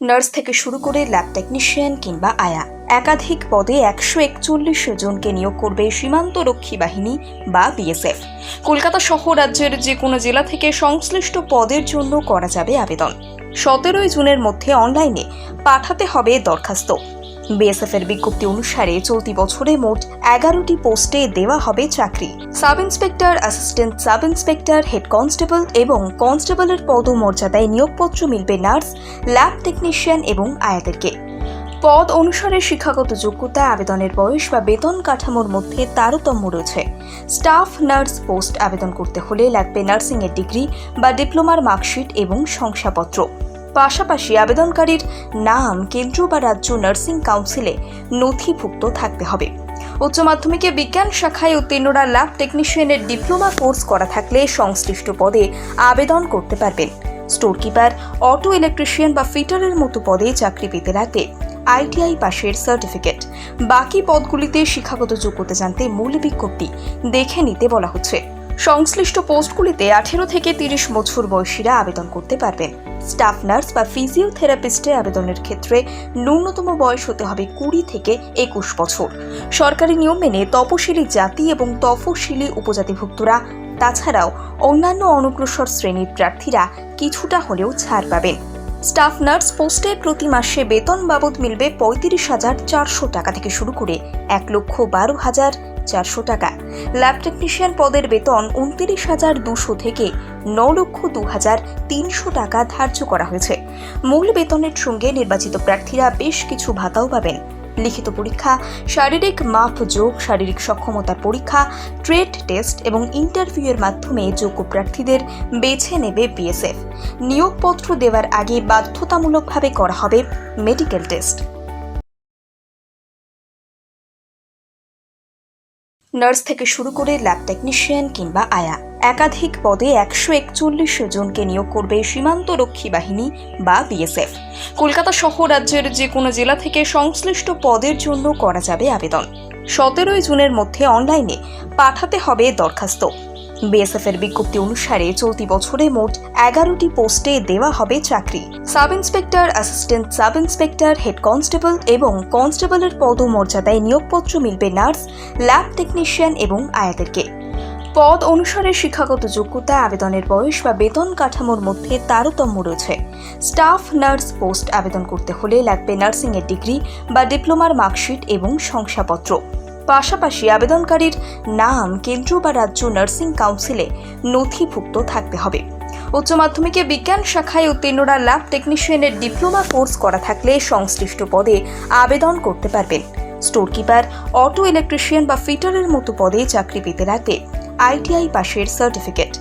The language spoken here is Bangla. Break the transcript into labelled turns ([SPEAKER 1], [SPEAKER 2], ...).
[SPEAKER 1] নার্স থেকে শুরু করে ল্যাব টেকনিশিয়ান কিংবা আয়া। একাধিক পদে একশো একচল্লিশ জনকে নিয়োগ করবে সীমান্ত রক্ষী বাহিনী বা বিএসএফ। কলকাতা সহ রাজ্যের যে কোনো জেলা থেকে সংশ্লিষ্ট পদের জন্য করা যাবে আবেদন। সতেরোই জুনের মধ্যে অনলাইনে পাঠাতে হবে দরখাস্ত। বিএসএফ এর বিজ্ঞপ্তি অনুসারে চলতি বছরে মোট এগারোটি পোস্টে দেওয়া হবে চাকরি। Sub inspector, assistant sub inspector, head constable এবং কনস্টেবলের পদমর্যাদায় নিয়োগপত্র মিলবে নার্স, ল্যাব টেকনিশিয়ান এবং আয়াদেরকে। পদ অনুসারে শিক্ষাগত যোগ্যতা আবেদনের বয়স বা বেতন কাঠামোর মধ্যে তারতম্য রয়েছে। স্টাফ, নার্স পোস্ট আবেদন করতে হলে লাগবে নার্সিংয়ের ডিগ্রি বা ডিপ্লোমার মার্কশিট এবং শংসাপত্র। পাশাপাশি আবেদনকারীর নাম, কেন্দ্র বা রাজ্য নার্সিং কাউন্সিলে নথিভুক্ত থাকতে হবে। উচ্চ মাধ্যমিকে বিজ্ঞান শাখায় উত্তীর্ণরা ল্যাব টেকনিশিয়ানের ডিপ্লোমা কোর্স করা থাকলে সংশ্লিষ্ট পদে আবেদন করতে পারবেন। স্টোর কিপার অটো ইলেকট্রিশিয়ান বা ফিটারের মতো পদে চাকরি পেতে লাগবে আইটিআই পাশের সার্টিফিকেট। বাকি পদগুলিতে শিক্ষাগত যোগ্যতা জানতে মূল বিজ্ঞপ্তি দেখে নিতে বলা হচ্ছে। সংশ্লিষ্ট পোস্টগুলিতে আঠেরো থেকে তিরিশ বছর বয়সীরা আবেদন করতে পারবেন। স্টাফ নার্স বা ফিজিওথেরাপিস্টের আবেদনের ক্ষেত্রে ন্যূনতম বয়স হতে হবে কুড়ি থেকে একুশ বছর। সরকারি নিয়ম মেনে তপশিলি জাতি এবং তফশিলি উপজাতিভুক্তরা, তাছাড়াও অন্যান্য অনগ্রসর শ্রেণির প্রার্থীরা কিছুটা হলেও ছাড় পাবেন। স্টাফ নার্স পোস্টে প্রতি মাসে বেতন বাবদ মিলবে পঁয়ত্রিশ হাজার চারশো টাকা থেকে শুরু করে এক লক্ষ বারো হাজার চারশো টাকা। ল্যাব টেকনিশিয়ান পদের বেতন উনত্রিশ হাজার দুশো থেকে ন লক্ষ দু হাজার তিনশো টাকা ধার্য করা হয়েছে। মূল বেতনের সঙ্গে নির্বাচিত প্রার্থীরা বেশ কিছু ভাতাও পাবেন। লিখিত পরীক্ষা, শারীরিক মাপ যোগ শারীরিক সক্ষমতার পরীক্ষা, ট্রেড টেস্ট এবং ইন্টারভিউয়ের মাধ্যমে যোগ্য প্রার্থীদের বেছে নেবে বিএসএফ। নিয়োগপত্র দেওয়ার আগে বাধ্যতামূলকভাবে করা হবে মেডিকেল টেস্ট। নার্স থেকে শুরু করে ল্যাব টেকনিশিয়ান কিংবা আয়া। একাধিক পদে একশো একচল্লিশ জনকে নিয়োগ করবে সীমান্ত রক্ষী বাহিনী বা বিএসএফ। কলকাতা সহ রাজ্যের যে কোনো জেলা থেকে সংশ্লিষ্ট পদের জন্য করা যাবে আবেদন। সতেরোই জুনের মধ্যে অনলাইনে পাঠাতে হবে দরখাস্ত। বিএসএফ এর বিজ্ঞপ্তি অনুসারে চলতি বছরে মোট এগারোটি পোস্টে দেওয়া হবে চাকরি। Sub inspector, assistant sub inspector, head constable এবং কনস্টেবলের পদমর্যাদায় নিয়োগপত্র মিলবে নার্স, ল্যাব টেকনিশিয়ান এবং আয়াদেরকে। পদ অনুসারে শিক্ষাগত যোগ্যতা আবেদনের বয়স বা বেতন কাঠামোর মধ্যে তারতম্য রয়েছে। স্টাফ, নার্স পোস্ট আবেদন করতে হলে লাগবে নার্সিংয়ের ডিগ্রি বা ডিপ্লোমার মার্কশিট এবং শংসাপত্র। পাশাপাশি আবেদনকারীর নাম, কেন্দ্র বা রাজ্য নার্সিং কাউন্সিলে নথিভুক্ত থাকতে হবে। উচ্চ মাধ্যমিকে বিজ্ঞান শাখায় উত্তীর্ণরা ল্যাব টেকনিশিয়ানের ডিপ্লোমা কোর্স করা থাকলে সংশ্লিষ্ট পদে আবেদন করতে পারবেন। স্টোর কিপার অটো ইলেকট্রিশিয়ান বা ফিটারের মতো পদে চাকরি পেতে লাগবে আইটিআই পাশের সার্টিফিকেট।